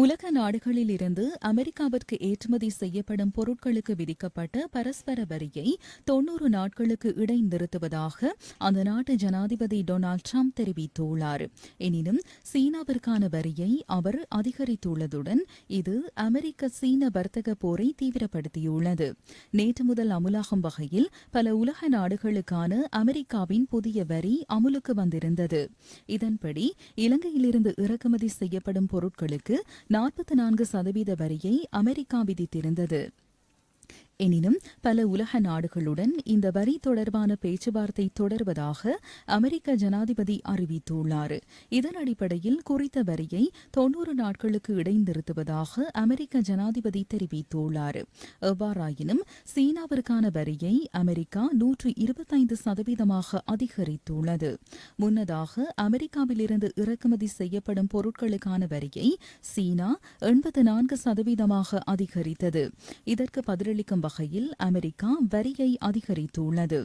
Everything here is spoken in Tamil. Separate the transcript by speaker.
Speaker 1: உலக நாடுகளில் இருந்து அமெரிக்காவிற்கு ஏற்றுமதி செய்யப்படும் பொருட்களுக்கு விதிக்கப்பட்ட பரஸ்பர வரியை தொன்னூறு நாட்களுக்கு இடைநிறுத்துவதாக அந்த நாட்டு ஜனாதிபதி டொனால்டு ட்ரம்ப் தெரிவித்துள்ளார். எனினும் சீனாவிற்கான வரியை அவர் அதிகரித்துள்ளதுடன் இது அமெரிக்க சீன வர்த்தக போரை தீவிரப்படுத்தியுள்ளது. நேற்று முதல் அமுலாகும் வகையில் பல உலக நாடுகளுக்கான அமெரிக்காவின் புதிய வரி அமுலுக்கு வந்திருந்தது. இதன்படி இலங்கையிலிருந்து இறக்குமதி செய்யப்படும் பொருட்களுக்கு நாற்பத்தி நான்கு சதவீத வரியை அமெரிக்கா விதித்திருந்தது. எனினும் பல உலக நாடுகளுடன் இந்த வரி தொடர்பான பேச்சுவார்த்தை தொடர்வதாக அமெரிக்க ஜனாதிபதி அறிவித்துள்ளார். இதன் அடிப்படையில் குறித்த வரியை தொன்னூறு நாட்களுக்கு இடைநிறுத்துவதாக அமெரிக்க ஜனாதிபதி தெரிவித்துள்ளார். எவ்வாறாயினும் சீனாவிற்கான வரியை அமெரிக்கா நூற்று இருபத்தைந்து சதவீதமாக அதிகரித்துள்ளது. முன்னதாக அமெரிக்காவிலிருந்து இறக்குமதி செய்யப்படும் பொருட்களுக்கான வரியை சீனா எண்பத்து நான்கு சதவீதமாக அதிகரித்தது. இதற்கு பதிலளிக்கும் வகையில் அமெரிக்கா வரியை அதிகரித்துள்ளது.